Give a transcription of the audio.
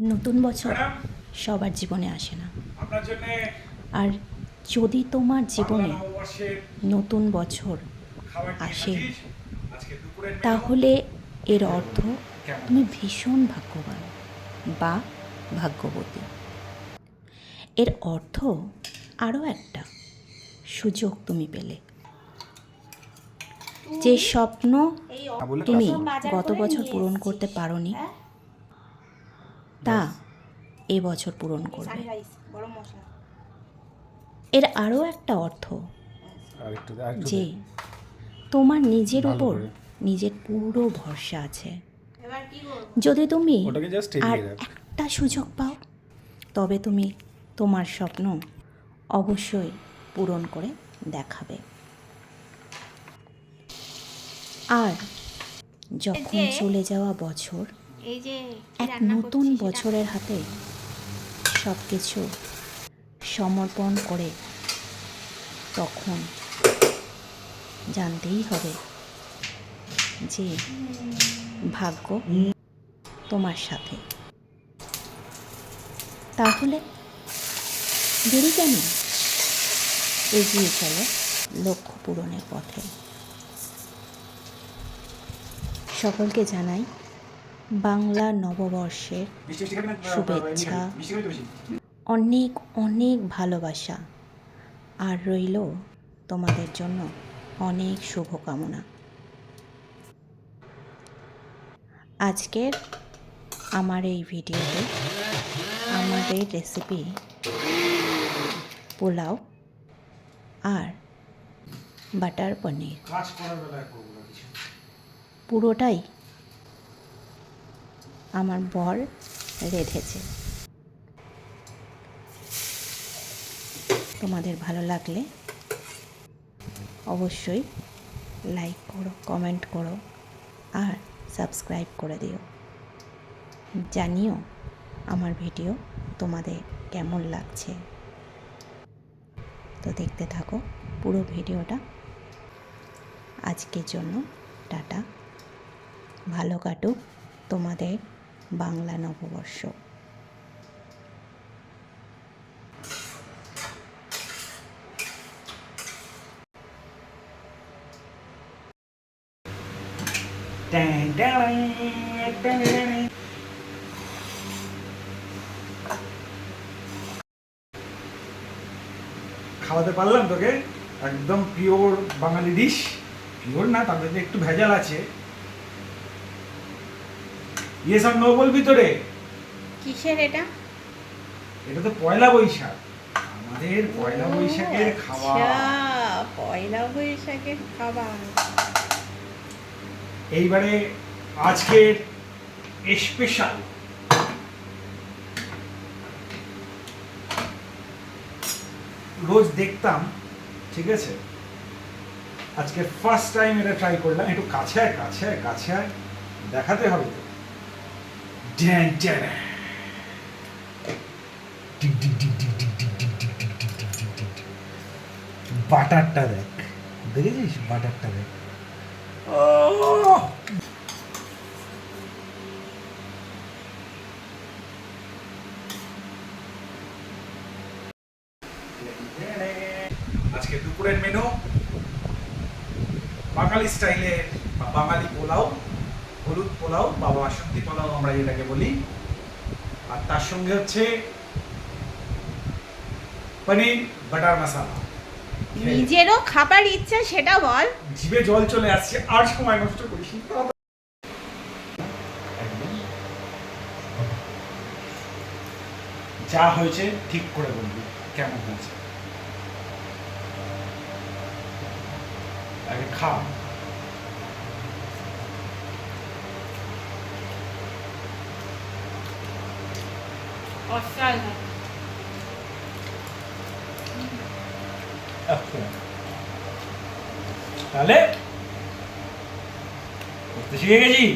নতুন বছর সবার জীবনে আসে না। আর যদি তোমার জীবনে নতুন বছর আসে তাহলে এর অর্থ তুমি ভীষণ ভাগ্যবান বা ভাগ্যবতী। এর অর্থ আরও একটা সুযোগ তুমি পেলে। যে স্বপ্ন হ্যাঁ, তুমি গত বছর পূরণ করতে পারোনি তা এবছর পূরণ করবে। এর আরও একটা অর্থ আর একটু আর একটু যে তোমার নিজের উপর নিজের পুরো ভরসা আছে। এবার কি করব যদি তুমি আর একটা সুযোগ পাও তবে তুমি তোমার স্বপ্ন অবশ্যই পূরণ করে দেখাবে। আর যখন চলে যাওয়া বছর এক নতুন বছরের হাতে সব কিছু সমর্পণ করে তখন জানতেই হবে যে ভাগ্য তোমার সাথে। তাহলে দেরি কেন? এগিয়ে চলো লক্ষ্য পূরণের পথে। সকলকে জানাই বাংলা নববর্ষের? শুভেচ্ছা। অনেক অনেক ভালোবাসা আর রইল তোমাদের জন্য অনেক শুভকামনা আজকের আমার এই ভিডিওতে আমাদের রেসিপি পোলাও আর বাটার পনির। পুরোটাই আমার বর রেঁধেছে। তোমাদের ভালো লাগলে অবশ্যই লাইক করো কমেন্ট করো আর সাবস্ক্রাইব করে দিও। জানিও আমার ভিডিও তোমাদের কেমন লাগছে। তো দেখতে থাকো পুরো ভিডিওটা। আজকের জন্য টাটা। ভালো কাটুক তোমাদের। বাংলা নববর্ষ। খাওয়াতে পারলাম তোকে? একদম পিওর বাঙালি ডিশ পিওর না তাদের একটু ভেজাল আছে। ইয়ে সব নো বলবি তো রে কিসের এটা? এটা তো পয়লা বৈশাখ। আমাদের পয়লা বৈশাখের খাওয়া আচ্ছা, পয়লা বৈশাখের খাবার। এইবারে আজকের স্পেশাল রোজ দেখতাম ঠিক আছে? আজকে ফার্স্ট টাইম এটা ট্রাই করলাম। একটু কাছে আয় কাছে আয় কাছে আয়। দেখাতে হবে তো। Dun, dun, dun. বাটারটা দেখ। দেখেছিস? বাটারটা দেখ। আজকে দুপুরের মেনু বাঙালি স্টাইলের বাঙালি পোলাও। হলুদ পোলাও বা বাসন্তী পোলাও আমরা যেটাকে বলি। আর তার সঙ্গে হচ্ছে পনির বাটার মশালা। নিজেরও খাবার ইচ্ছা সেটা বল। জিভে জল চলে আসছে আর সময় নষ্ট করিস যা হয়েছে ঠিক করে বলবি কেমন হয়েছে। আগে খা। 맛있어야 돼. Afton. Härlig! Godt å kikke, Gi.